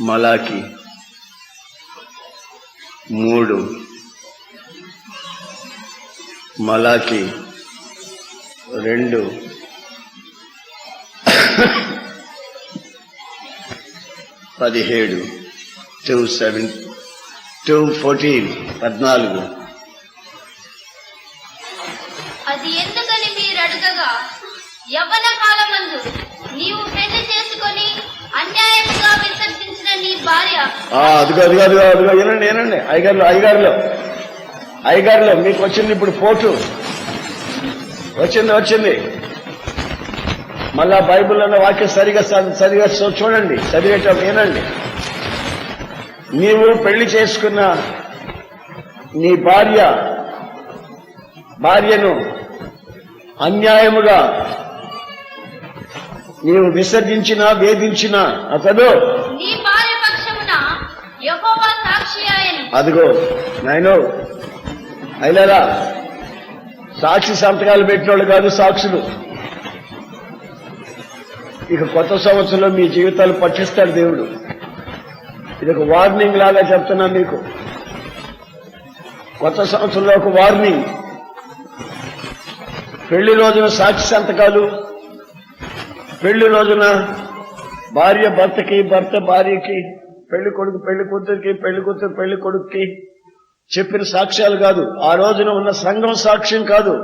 మలాకి మూడు. మలాకి రెండు. పదిహేడు. టూ సెవెన్ టూ ఫోర్టీన్ పద్నాలుగు. అది ఎందుకని మీరు అడగగా? యవ్వన కాలమందు నీవు పెళ్ళి చేసుకొని అదిగో అదిగో అదిగో అదిగో ఏనండి ఏనండి అయ్యగారులు అయ్యగారులో. అయ్యగారులో మీకు వచ్చింది ఇప్పుడు పోటు వచ్చింది వచ్చింది. మళ్ళా బైబిల్ అన్న వాక్యం సరిగా సరిగా చూడండి. చదివేటప్పుడు వినండి. నీవు పెళ్ళి చేసుకున్న నీ భార్య భార్యను అన్యాయముగా నీవు విసర్జించిన వేధించిన అతడు అదిగో నాయనో అయిలారా సాక్షి సంతకాలు పెట్టినోళ్ళు కాదు సాక్షులు. ఇక కొత్త సంవత్సరంలో మీ జీవితాలు పట్టిస్తాడు దేవుడు. ఇది ఒక వార్నింగ్ లాగా చెప్తున్నా మీకు. కొత్త సంవత్సరంలో ఒక వార్నింగ్ పెళ్ళి రోజున సాక్షి సంతకాలు పెళ్ళి రోజున భార్య భర్తకి భర్త భార్యకి పెళ్ళి కొడుకు పెళ్ళి కూతురికి పెళ్ళి కూతురు పెళ్ళి కొడుకుకి చెప్పిన సాక్ష్యాలు కాదు. ఆ రోజున ఉన్న సంఘం సాక్ష్యం కాదు.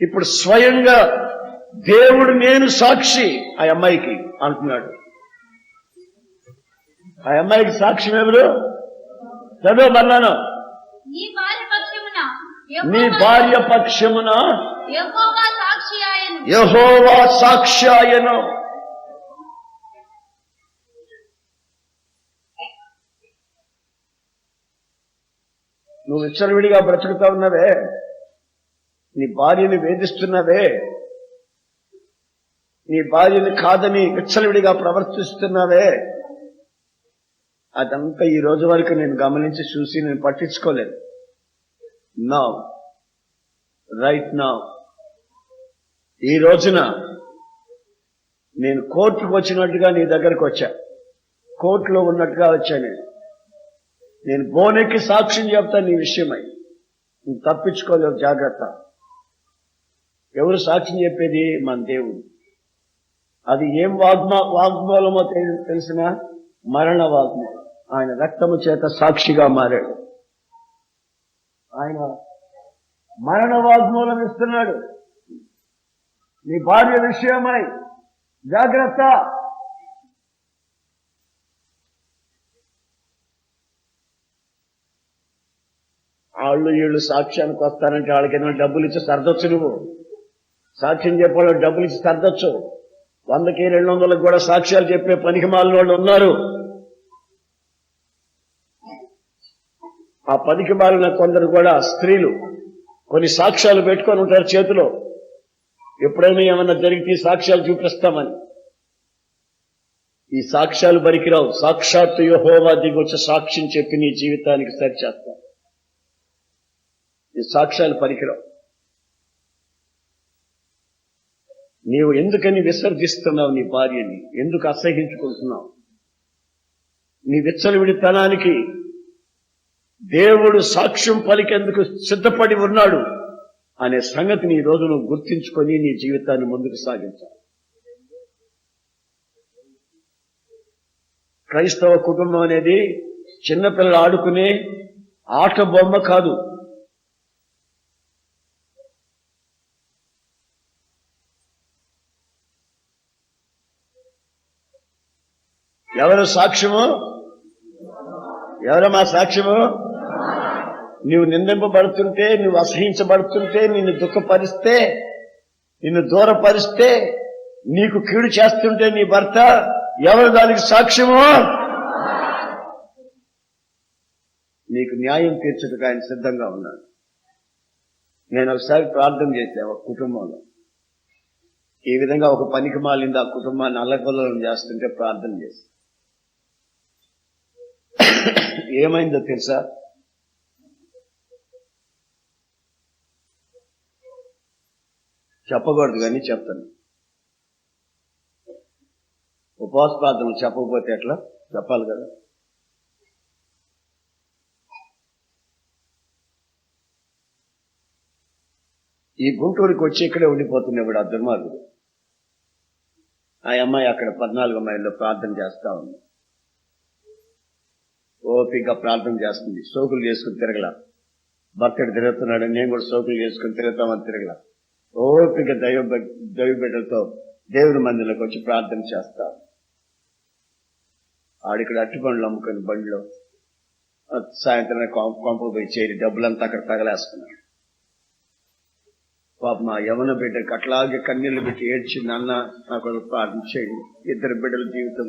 ఇప్పుడు స్వయంగా దేవుడు నేను సాక్షి ఆ అమ్మాయికి అంటున్నాడు. ఆ అమ్మాయికి సాక్ష్యం ఎవరు? చదువు మన్నాను. నీ భార్య పక్షమున యహోవా సాక్ష్యాయను నువ్వు విచ్చలవిడిగా బ్రతుకుతా ఉన్నవే నీ భార్యని వేధిస్తున్నవే నీ భార్యని కాదని విచ్చలవిడిగా ప్రవర్తిస్తున్నావే. అదంతా ఈ రోజు వరకు నేను గమనించి చూసి నేను పట్టించుకోలేదు. నా రైట్ నా ఈ రోజున నేను కోర్టుకు వచ్చినట్టుగా నీ దగ్గరకు వచ్చా. కోర్టులో ఉన్నట్టుగా వచ్చా నేను. నేను బోనెక్కి సాక్ష్యం చెప్తా నీ విషయమై. నువ్వు తప్పించుకోలేవు జాగ్రత్త. ఎవరు సాక్ష్యం చెప్పేది? మన దేవుడు. అది ఏం వాగ్మా వాగ్మూలమో తెలిసిన మరణ వాగ్మూలం. ఆయన రక్తము చేత సాక్షిగా మారాడు. ఆయన మరణ వాగ్మూలం ఇస్తున్నాడు. నీ భార్య విషయమై జాగ్రత్త. వాళ్ళు వీళ్ళు సాక్ష్యానికి వస్తారంటే వాళ్ళకి డబ్బులు ఇచ్చి సర్దొచ్చు నువ్వు? సాక్ష్యం చెప్పేవాళ్ళు డబ్బులు ఇచ్చి సర్దొచ్చు. వందకి రెండు వందలకు కూడా సాక్ష్యాలు చెప్పే పనికి మాలిన వాళ్ళు ఉన్నారు. ఆ పనికి మాలిన కొందరు కూడా స్త్రీలు. కొన్ని సాక్ష్యాలు పెట్టుకొని ఉంటారు చేతిలో. ఎప్పుడైనా ఏమన్నా జరిగితే సాక్ష్యాలు చూపిస్తామని. ఈ సాక్ష్యాలు పనికిరావు సాక్షాత్తు యహోవా దిగొచ్చి సాక్ష్యం చెప్పి నీ జీవితానికి సరిచేస్తా. ఈ సాక్ష్యాలు పనికిరావు నీవు ఎందుకని విసర్జిస్తున్నావు నీ భార్యని? ఎందుకు అసహించుకుంటున్నావు? నీ విచ్చలవిడితనానికి దేవుడు సాక్ష్యం పలికేందుకు సిద్ధపడి ఉన్నాడు. అనే సంగతిని ఈ రోజు నువ్వు గుర్తించుకొని నీ జీవితాన్ని ముందుకు సాగించాలి క్రైస్తవ కుటుంబం అనేది చిన్నపిల్లలు ఆడుకునే ఆట బొమ్మ కాదు. ఎవరు సాక్ష్యము? ఎవరు మా సాక్ష్యము? నువ్వు నిందింపబడుతుంటే నువ్వు అసహించబడుతుంటే నిన్ను దుఃఖపరిస్తే నిన్ను దూరపరిస్తే నీకు కీడు చేస్తుంటే నీ భర్త ఎవరు దానికి సాక్ష్యమో? నీకు న్యాయం తీర్చడానికి ఆయన సిద్ధంగా ఉన్నాడు. నేను ఒకసారి ప్రార్థన చేశా ఒక కుటుంబంలో. ఈ విధంగా ఒక పనికి మాలింది ఆ కుటుంబాన్ని అల్లకొల్లం చేస్తుంటే ప్రార్థన చేశా. ఏమైందో తెలుసా? చెప్పకూడదు కానీ చెప్తాను. ఉపవాస చెప్పకపోతే ఎట్లా? చెప్పాలి కదా. ఈ గుంటూరుకి వచ్చి ఇక్కడే ఉండిపోతున్నాడు ఆ దుర్మార్గుడు. ఆ అమ్మాయి అక్కడ పద్నాలుగు మైల్లో ప్రార్థన చేస్తా ఉంది. ఓపిక ప్రార్థన చేస్తుంది. సోకులు చేసుకుని తిరగల. భర్తడు తిరుగుతున్నాడు. నేను కూడా సోకులు చేసుకుని తిరుగుతామని తిరగల. ఓపిక దైవ దైవబిడ్డలతో దేవుని మందిలోకి వచ్చి ప్రార్థన చేస్తా. ఆడిక్కడ అట్టి బండ్లు అమ్ముకొని బండిలో సాయంత్రం కొంప పోయి చేరి డబ్బులంతా అక్కడ తగలేస్తున్నాడు. పాప మా యవన బిడ్డకి అట్లాగే కన్నీళ్ళు పెట్టి ఏడ్చి నాన్న నాకు ప్రార్థన చేయండి. ఇద్దరు బిడ్డల జీవితం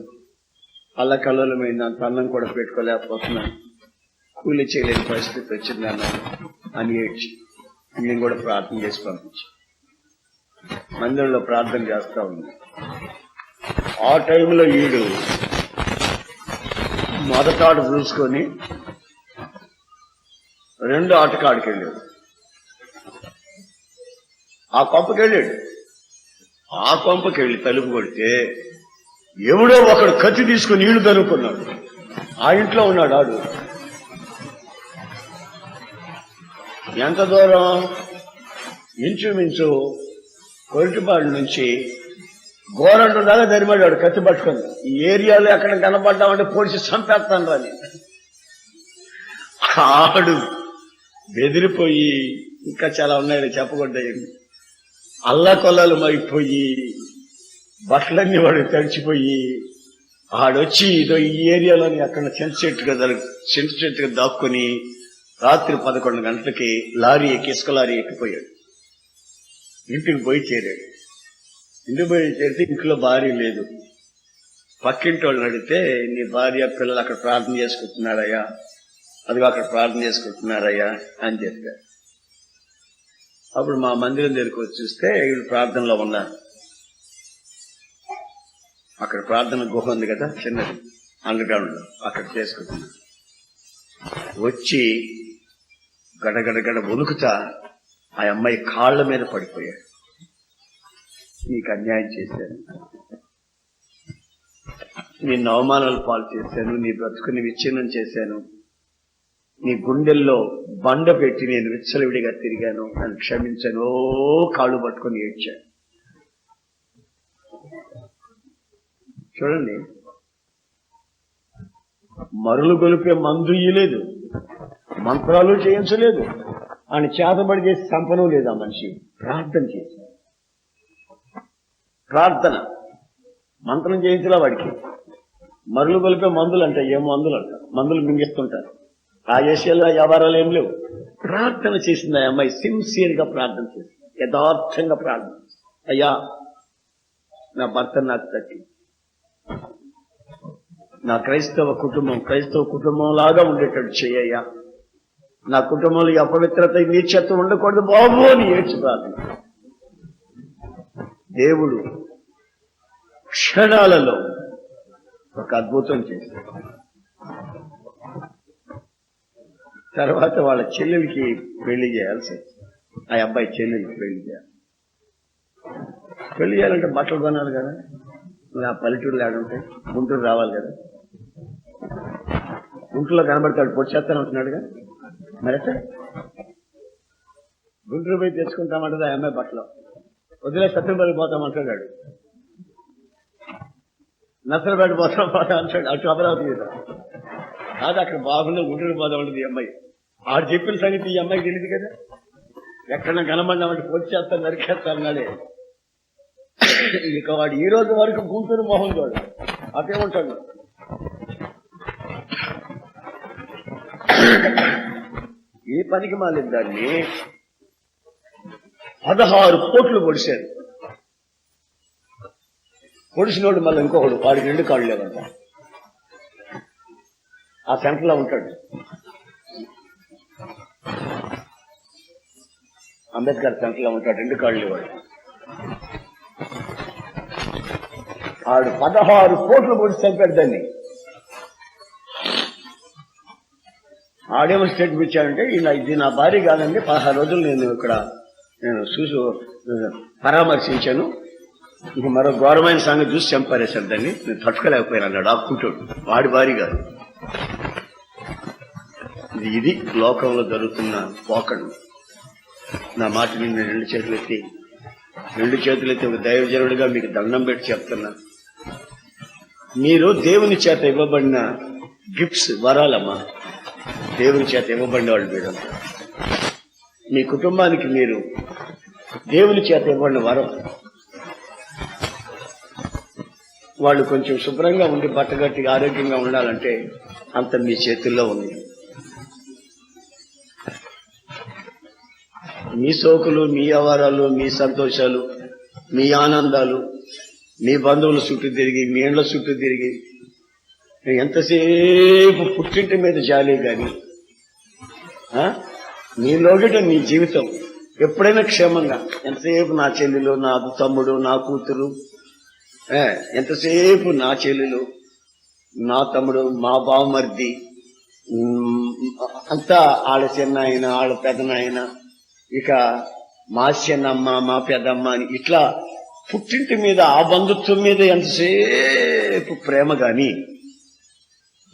అల్లకల్లల అంత అన్నం కూడా పెట్టుకోలేకపోతున్నాను. కూలి చేయలేని పరిస్థితి వచ్చిందన్న అని ఏడ్చి నేను కూడా ప్రార్థన చేసి పంపించాను మందిరంలో ప్రార్థన చేస్తా ఉంది. ఆ టైంలో ఈడు మొదట ఆట చూసుకొని రెండు ఆటకాడికి వెళ్ళాడు. ఆ కొంపకి వెళ్ళాడు. ఆ కొంపకి వెళ్ళి తలుపు కొడితే ఎవడో ఒకడు కత్తి తీసుకుని నీళ్ళు కనుక్కున్నాడు ఆ ఇంట్లో ఉన్నాడు ఆడు. ఎంత దూరం? ఇంచుమించు కొరిటిపాడు నుంచి గోరండు దాకా ధరిమాడు కత్తి పట్టుకుంది ఈ ఏరియాలో ఎక్కడ కనపడ్డామంటే పోలీసు చంపేస్తాను అని ఆడు బెదిరిపోయి ఇంకా చాలా ఉన్నాయి చెప్పకూడదు అల్లకొల్లలు మైపోయి బట్టలన్నీ వాడు తడిచిపోయి ఆడొచ్చి ఇదో ఈ ఏరియాలోని అక్కడ చెంచ చెట్టుగా చింత చెట్టుగా దాక్కుని రాత్రి పదకొండు గంటలకి లారీ ఎక్కి ఇసుక లారీ ఎక్కిపోయాడు. ఇంటికి పోయి చేరాడు. ఇంటికి పోయి చేరితే ఇంట్లో భార్య లేదు. పక్కింటి వాళ్ళని అడిగితే నీ భార్య పిల్లలు అక్కడ ప్రార్థన చేసుకుంటున్నారయ్యా. అదిగో అక్కడ ప్రార్థన చేసుకుంటున్నారయ్యా అని చెప్పారు అప్పుడు మా మందిరం దగ్గరికి వచ్చి చూస్తే వీళ్ళు ప్రార్థనలో ఉన్నారు. అక్కడ ప్రార్థన గుహ ఉంది కదా చిన్నది. అండర్గ్రౌండ్ అక్కడ చేసుకుంటున్నారు వచ్చి గడగడగడ వణుకుతా ఆ అమ్మాయి కాళ్ళ మీద పడిపోయాడు. నీకు అన్యాయం చేశాను. నిన్ను అవమానాలు పాలు చేశాను. నీ బ్రతుకుని విచ్ఛిన్నం చేశాను. నీ గుండెల్లో బండ పెట్టి నేను విచ్చలవిడిగా తిరిగాను నన్ను క్షమించను. ఓ కాళ్ళు పట్టుకొని ఏడ్చాను చూడండి. మరులు గొలిపే మందు ఇయ్యలేదు. మంత్రాలు చేయించలేదు. ఆయన చేతబడి చేసి చంపను లేదు ఆ మనిషి. ప్రార్థన చేసి ప్రార్థన. మంత్రం చేయించలే వాడికి. మరులు కలిపే మందులు అంట ఏ మందులు అంట మందులు మింగిస్తుంటారు. ఆ ఏషియాలో వ్యవహారాలు ఏం లేవు. ప్రార్థన చేసింది ఆ అమ్మాయి సిన్సియర్గా ప్రార్థన చేసింది. యథార్థంగా ప్రార్థన అయ్యా నా భర్త నాకు తట్టి నా క్రైస్తవ కుటుంబం క్రైస్తవ కుటుంబం లాగా ఉండేటట్టు చేయ్యా నా కుటుంబంలో అపవిత్రత నీచత్వం ఉండకూడదు బాబు అని ఏడ్చుతాను. దేవుడు క్షణాలలో ఒక అద్భుతం చేశాడు. తర్వాత వాళ్ళ చెల్లెలకి పెళ్ళి చేయాల్సి ఆ అబ్బాయి చెల్లెలకి పెళ్ళి చేయాలి. పెళ్ళి చేయాలంటే బట్టలు కొనాలి కదా? ఆ పల్లెటూరు లేడుంటే గుంటూరు రావాలి కదా? గుంటూరులో కనబడతాడు పొడిచేస్తాను అంటున్నాడుగా మరి సార్? గుంటూరు పోయి తెచ్చుకుంటామంటది ఆ అమ్మాయి బట్టలు వదిలే సత్యంపల్లి పోతామంటాడు నసరపేట పోతాం పోతాం అంటాడు అటు అమరావతి కాదు అక్కడ బాగుంది గుంటూరు పోదాం ఉంటుంది ఈ అమ్మాయి. ఆడు చెప్పిన సంగతి ఈ అమ్మాయి తెలియదు కదా. ఎక్కడన్నా కనబడినామంటే పొడి చేస్తాను నరికేస్తాను అన్నాడే. ఇక వాడు ఈ రోజు వరకు గుంటూరు మొహం వాడు అదే ఉంటాడు. ఏ పనికి మాలేదు దాన్ని? పదహారు కోట్లు పొడిశారు పొడిసినోడు మళ్ళీ ఇంకొకడు వాడికి రెండు కాళ్ళు లేవంట. ఆ సెంటర్లో ఉంటాడు. అంబేద్కర్ సెంటర్లో ఉంటాడు రెండు కాళ్ళు లేవాడు. ఆడు పదహారు కోట్లు పొడిచి చంపాడు దాన్ని. ఆడేమో స్టేట్మెంట్ ఇచ్చాడంటే ఈయన ఇది నా భార్య కాదండి పదహారు రోజులు నేను ఇక్కడ నేను చూసి పరామర్శించాను. ఇంక మరో ఘోరమైన సంగతి చూసి చంపారేశారు దాన్ని. నేను తట్టుకోలేకపోయాను అన్నాడు ఆపుకుంటాడు. వాడి భార్య కాదు. ఇది ఇది లోకంలో జరుగుతున్న పోకడు. నా మాట మీద నేను రెండు చేతులు ఎత్తి రెండు చేతులు ఎత్తి ఒక దైవజనుడిగా మీకు దండం పెట్టి చెప్తున్నా. మీరు దేవుని చేత ఇవ్వబడిన గిఫ్ట్స్ వరాలమ్మా. దేవుని చేత ఇవ్వబడిన వాళ్ళు మీరంతా మీ కుటుంబానికి మీరు దేవుని చేత ఇవ్వబడిన వరం. వాళ్ళు కొంచెం శుభ్రంగా ఉండి బట్టగట్టి ఆరోగ్యంగా ఉండాలంటే అంత మీ చేతుల్లో ఉంది. మీ సోకులు మీ వ్యవహారాలు మీ సంతోషాలు మీ ఆనందాలు మీ బంధువుల చుట్టూ తిరిగి మీ ఇండ్ల చుట్టూ తిరిగి ఎంతసేపు పుట్టింటి మీద జాలే గాని ఆ? నీ నీ జీవితం ఎప్పుడైనా క్షేమంగా ఎంతసేపు నా చెల్లెలు నా తమ్ముడు నా కూతురు ఎంతసేపు నా చెల్లెలు నా తమ్ముడు మా బావమర్ది అంతా ఆడ చిన్నాయన ఆడ పెద్దనాయన ఇక మా చిన్నమ్మ మా పెద్దమ్మ అని ఇట్లా పుట్టింటి మీద ఆ బంధుత్వం మీద ఎంతసేపు ప్రేమ కానీ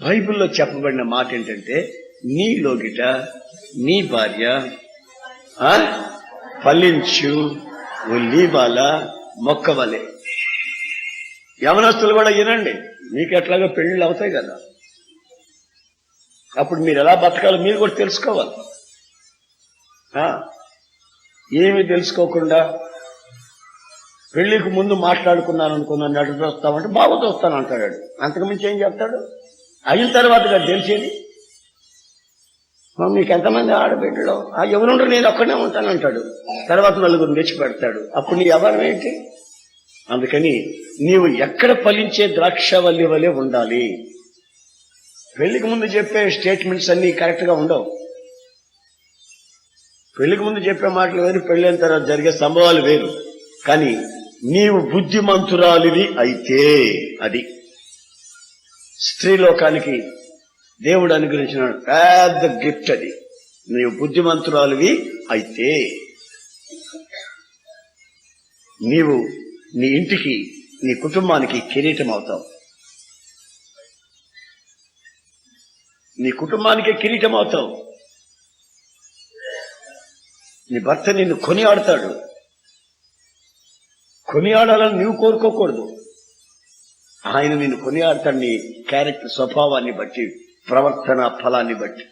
బైబిల్లో చెప్పబడిన మాట ఏంటంటే నీ లోగిట నీ భార్య ఆ, ఫలించు ఒల్లీబాల మొక్కవలే. యవనస్తులు కూడా వినండి మీకు ఎట్లాగో పెళ్ళిళ్ళు అవుతాయి కదా. అప్పుడు మీరు ఎలా బతకాలో మీరు కూడా తెలుసుకోవాలి. ఆ, తెలుసుకోకుండా పెళ్ళికి ముందు మాట్లాడుకున్నాను అనుకున్నాను నడు వస్తామంటే బాబుతో వస్తాను అంటాడు. అంతకుమించి అంతకు మించి ఏం చెప్తాడు? అయిన తర్వాత కదా తెలిసేది? మీకు ఎంతమంది ఆడబిడ్డలు? ఆ ఎవరుండ్రు? నేను ఒక్కడే ఉంటాను అంటాడు. తర్వాత నలుగురు తెచ్చి పెడతాడు. అప్పుడు నీ ఎవరం ఏంటి? అందుకని నీవు ఎక్కడ ఫలించే ద్రాక్షవల్లి వలె ఉండాలి. పెళ్ళికి ముందు చెప్పే స్టేట్మెంట్స్ అన్నీ కరెక్ట్గా ఉండవు. పెళ్ళికి ముందు చెప్పే మాటలు వేరు పెళ్ళైన తర్వాత జరిగే సంభవాలు వేరు. కానీ నీవు బుద్ధిమంతురాలివి అయితే అది. స్త్రీలోకానికి దేవుడు అనుగ్రహించిన పెద్ద గిఫ్ట్ అది. నీవు బుద్ధిమంతురాలివి అయితే నీవు నీ ఇంటికి నీ కుటుంబానికి కిరీటం అవుతావు. నీ కుటుంబానికి కిరీటం అవుతావు. నీ భర్త నిన్ను కొనియాడతాడు. కొనియాడాలని నీవు కోరుకోకూడదు. ఆయన నేను కొనియాడతాన్ని క్యారెక్టర్ స్వభావాన్ని బట్టి ప్రవర్తన ఫలాన్ని బట్టి.